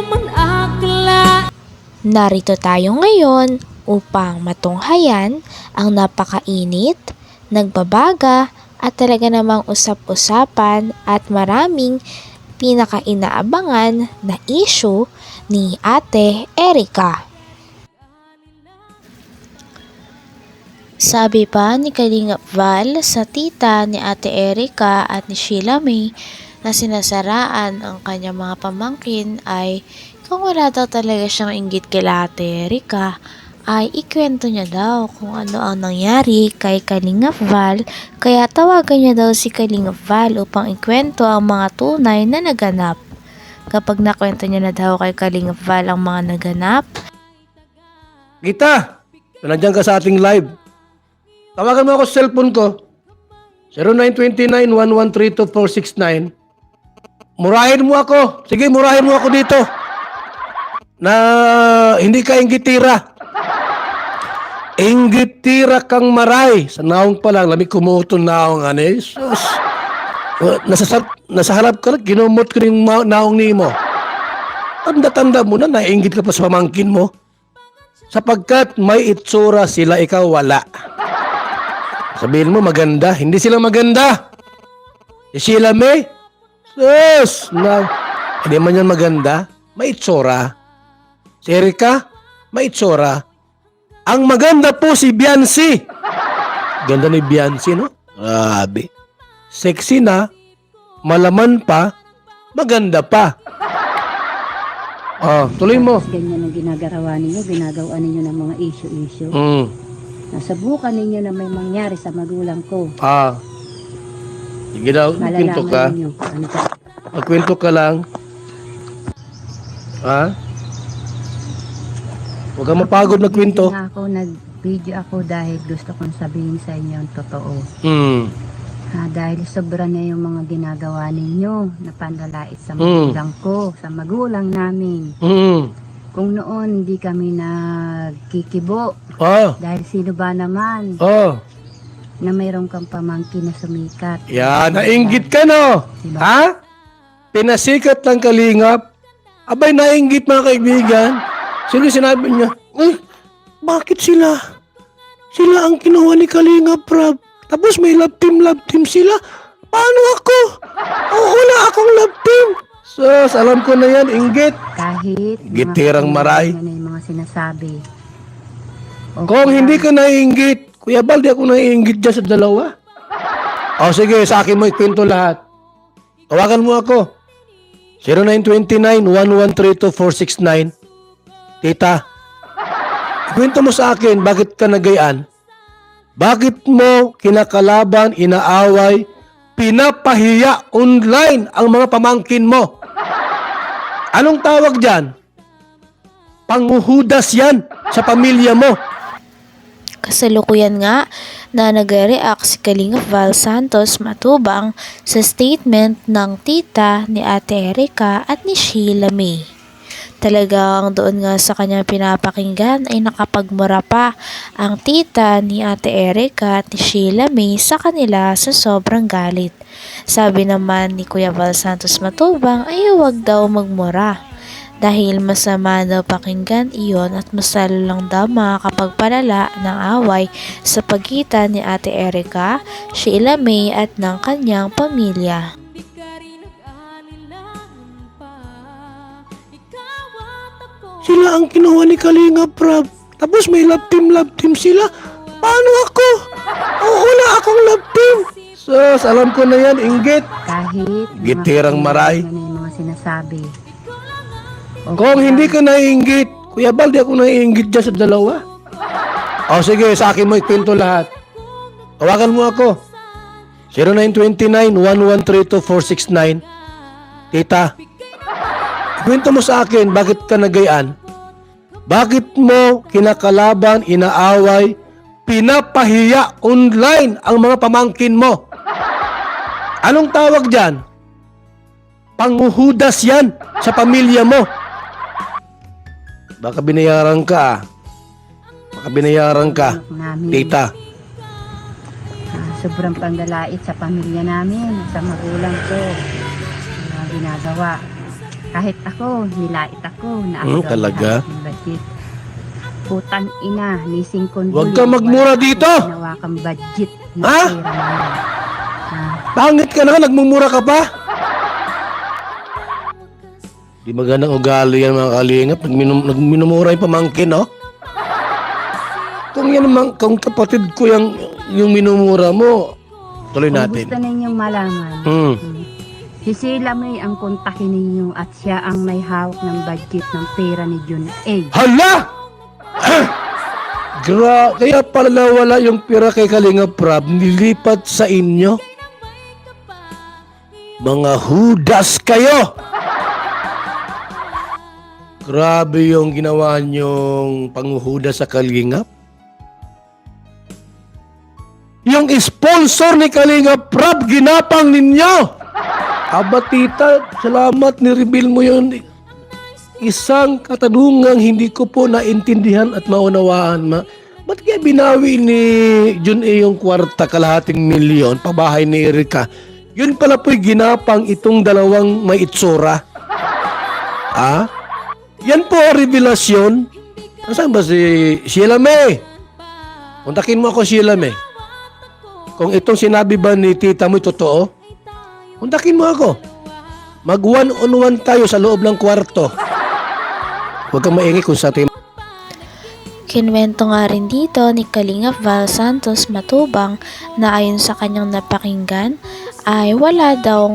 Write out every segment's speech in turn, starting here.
naman akla Narito tayo ngayon upang matunghayan ang napakainit, nagbabaga at talaga namang usap-usapan at maraming pinakainaabangan na issue ni Ate Erika. Sabi pa ni Kalingap Val sa tita ni Ate Erika at ni Sheila May na sinasaraan ang kanyang mga pamangkin ay kung wala daw talaga siyang inggit kay Ate Erika, ay ikwento niya daw kung ano ang nangyari kay Kalingap Val, kaya tawagan niya daw si Kalingap Val upang ikwento ang mga tunay na naganap. Kapag nakwento niya na daw kay Kalingap Val ang mga naganap, Kita, nandiyan ka sa ating live. Tawagan mo ako sa cellphone ko. 0929-1132-469. Murahin mo ako. Sige, murahin mo ako dito. Na hindi ka inggitira. Inggitira kang maray. Sa naong pa lang, lamig kumuton naong eh. Sus. Uh, nasa, sa- nasa harap ka lang, ginumot ko yung naong ni mo. Tanda-tanda mo na, nainggit ka pa sa pamangkin mo sapagkat may itsura sila, ikaw wala. Sabihin mo maganda, hindi sila maganda. Si Sheila May, sus, na, hindi man yan maganda, may itsura. Si Erika, may itsura. Ang maganda po si Biancy. Ganda ni Biancy, no? Grabe. Sexy na, malaman pa, maganda pa. Oh, tuloy mo. Ganyan ang ginagarawa ninyo, ginagawa ninyo ng mga issue-issue. Mm. Nasubukan ninyo na may mangyari sa magulang ko. Ah. Sige daw, magkwento ka. Malalaman ninyo. Ano ka? Magkwento ka lang. Ha? Huwag kang mapagod magkwento. Ako nag-video ako dahil gusto kong sabihin sa inyo ang totoo. Hmm. Ha, dahil sobra na yung mga ginagawa ninyo na panlalait sa Mm. magulang ko, sa magulang namin. Hmm. Kung noon hindi kami nagkikibo Oh. dahil sino ba naman Oh. na mayroon kang pamangkin na sumikat. Yan, nainggit ka no? Diba? Ha? Pinasikat ng kalingap. Abay, nainggit mga kaibigan. Sino sinabi niya? Ay, bakit sila? Sila ang kinuha ni Kalingap, Rob. Tapos may love team, love team sila. Paano ako? Oo, wala akong love team. Sus, alam ko na yan, inggit. Kahit mga Gitirang maray. ano yung mga sinasabi. O Kung hindi ka naiinggit, Kuya Bal, di ako naiinggit dyan sa dalawa. O sige, sa akin mo ikwento lahat. Tawagan mo ako. 0929-1132-469. Tita, ikwento mo sa akin, bakit ka nagayaan? Bakit mo kinakalaban, inaaway, pinapahiya online ang mga pamangkin mo? Anong tawag dyan? Panguhudas yan sa pamilya mo. Kasalukuyan nga na nagre-react si Kalinga Val Santos Matubang sa statement ng tita ni Ate Erika at ni Sheila May. Talagang doon nga sa kanyang pinapakinggan ay nakapagmura pa ang tita ni Ate Erika at ni Sheila May sa kanila sa sobrang galit. Sabi naman ni Kuya Val Santos Matubang ay huwag daw magmura dahil masama daw pakinggan iyon at mas lalo lang daw makakapagpalala ng away sa pagitan ni Ate Erika, Sheila May at ng kanyang pamilya. Sila ang kinuha ni Kalinga Prab. Tapos may love team, love team sila. Paano ako? Oo, wala akong love team. Sus, alam ko na yan, inggit. Kahit Gitirang maray. Ano yung mga sinasabi. Kung hindi ka naiinggit, Kuya Bal, di ako naiinggit dyan sa dalawa. O sige, sa akin mo ikwento lahat. Tawagan mo ako. 0929-1132-469. Tita, ikwento mo sa akin, bakit ka nagayaan? Bakit mo kinakalaban, inaaway, pinapahiya online ang mga pamangkin mo? Anong tawag dyan? Panguhudas yan sa pamilya mo. Baka binayaran ka. ah. Baka binayaran ka. anak namin. Tita. Ah, sobrang pandalait sa pamilya namin, sa magulang ko. Mga ginagawa. Kahit ako, nilait ako na Hmm, talaga? budget. Putang ina, nising konduli. Huwag ka magmura dito! akong Ginawa kang budget. Ha? pera na yan. Ha? Pangit ka na, nagmumura ka pa. Di magandang ugali yan mga kalingap. Nagminum, nagminumura yung pamangkin, no? Kung yan naman, kung kapatid ko yung, yung minumura mo, tuloy Kung natin. gusto ninyong malaman, Hmm. hmm, si Sheila May ang kontakin ninyo at siya ang may hawak ng budget ng pera ni Jun A. Hala! Gra, kaya pala wala yung pira kay Kalinga Prab, nilipat sa inyo. Mga hudas kayo! Grabe yung ginawa niyong panghuhuda sa Kalingap. Yung sponsor ni Kalinga Prab, ginapang ninyo! Aba tita, salamat ni-reveal mo yun. Isang katanungang hindi ko po naintindihan at maunawaan. Ma Ba't kaya binawi ni Jun A yung kwarta kalahating milyon pabahay ni Erika? Yun pala po'y ginapang itong dalawang may itsura. Ah? Yan po revelasyon. Nasaan ba si Sheila May? Kontakin mo ako Sheila May. Kung itong sinabi ba ni tita mo totoo, kontakin mo ako. Mag one on one tayo sa loob ng kwarto. Huwag kang maingay kung sa ating Kinwento nga rin dito ni Kalingap Val Santos Matubang na ayon sa kanyang napakinggan ay wala daw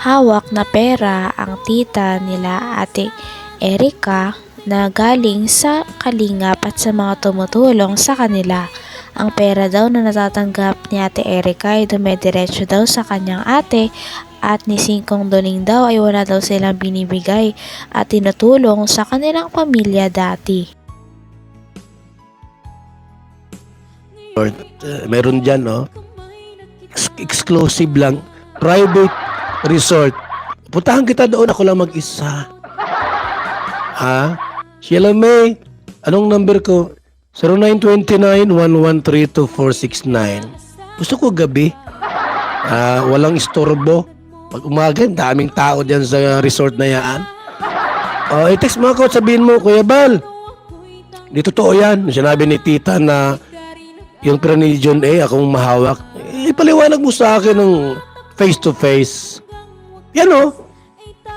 hawak na pera ang tita nila ate Erika na galing sa Kalingap at sa mga tumutulong sa kanila. Ang pera daw na natatanggap ni ate Erika ay dumediretso daw sa kanyang ate at ni Singkong Doling daw ay wala daw silang binibigay at tinutulong sa kanilang pamilya dati. Uh, meron dyan, no? Ex- exclusive lang. Private resort. Puntahan kita doon. Ako lang mag-isa. Ha? Sheila May, anong number ko? 0929-1132469. Gusto ko gabi. Ah, walang istorbo. Pag umaga, daming tao dyan sa resort na yan. Oh, i-text mo ako, sabihin mo, Kuya Bal, di totoo yan. Sinabi ni tita na yung pera ni John A, akong mahawak. Eh, paliwanag mo sa akin ng face to face. Yan o.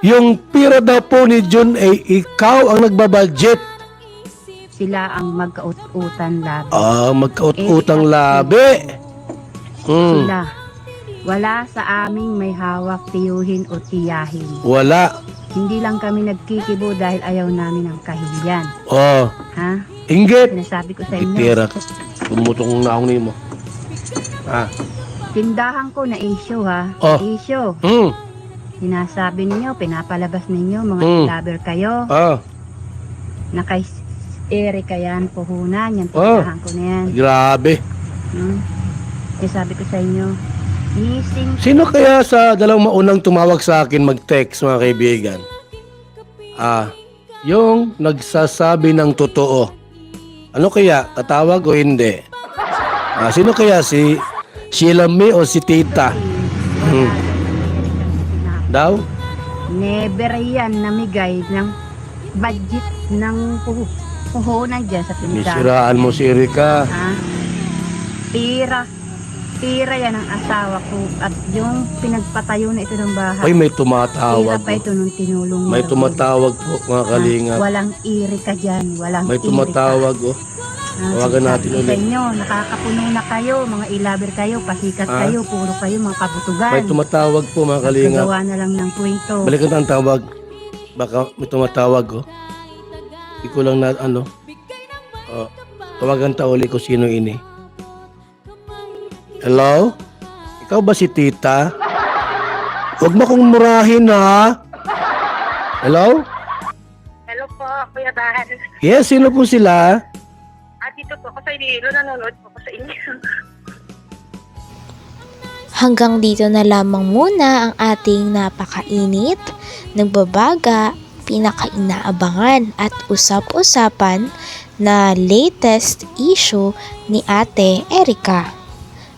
Yung pira daw po ni John A, ikaw ang nagbabudget. Sila ang magkaut-utan labi. Ah, magkaut-utang labi. Hmm, Sila. Wala sa aming may hawak tiyuhin o tiyahin. wala. Hindi lang kami nagkikibo dahil ayaw namin ng kahiyan. Oh, Ha? inggit. Sinasabi ko sa inyo. Itira ka. Pumutong na akong nimo. Ah, Tindahan ko na issue ha. Oh. Issue. hmm, Sinasabi ninyo, pinapalabas ninyo, mga Mm. lover kayo. ah, Na kay Erika yan, puhunan, yan, Oh. tindahan ko na yan. grabe. Hmm? Sinasabi ko sa inyo, missing Sino kaya sa dalawang maunang tumawag sa akin mag-text mga kaibigan? Ah, yung nagsasabi ng totoo. Ano kaya? Tatawag o hindi? Ah, sino kaya si Sheila May o si Tita? Hmm. Daw? Never yan namigay ng budget ng puh- puhunan dyan sa tindahan. Misiraan mo si Erika. Ha? Tira. Tira yan ang asawa ko. At yung pinagpatayo na ito ng bahay. Ay, may tumatawag. pa ito nung tinulong May niya. tumatawag po mga kalingap. Walang iri ka dyan. Walang May iri tumatawag oh. Tawagan natin ulit. Inyo, nakakapuno na kayo. Mga ilaber kayo, pasikat Ha? kayo, puro kayo, mga kabutugan. May tumatawag po mga kalingap. Gagawa na lang ng kwento. Balikan ang tawag. Baka may tumatawag oh. Hindi ko lang na ano. Oh, tawagan ta uli ko sino ini. Hello? Ikaw ba si tita? Huwag mo kong murahin ha. Hello? Hello po, Kuya Dan. Yes, sino po sila? Iloilo. Nanonood po ako sa inyo. Hanggang dito na lamang muna ang ating napakainit, nagbabaga, pinakainaabangan at usap-usapan na latest issue ni Ate Erika.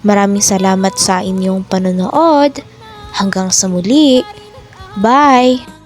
Maraming salamat sa inyong panonood. Hanggang sa muli. Bye!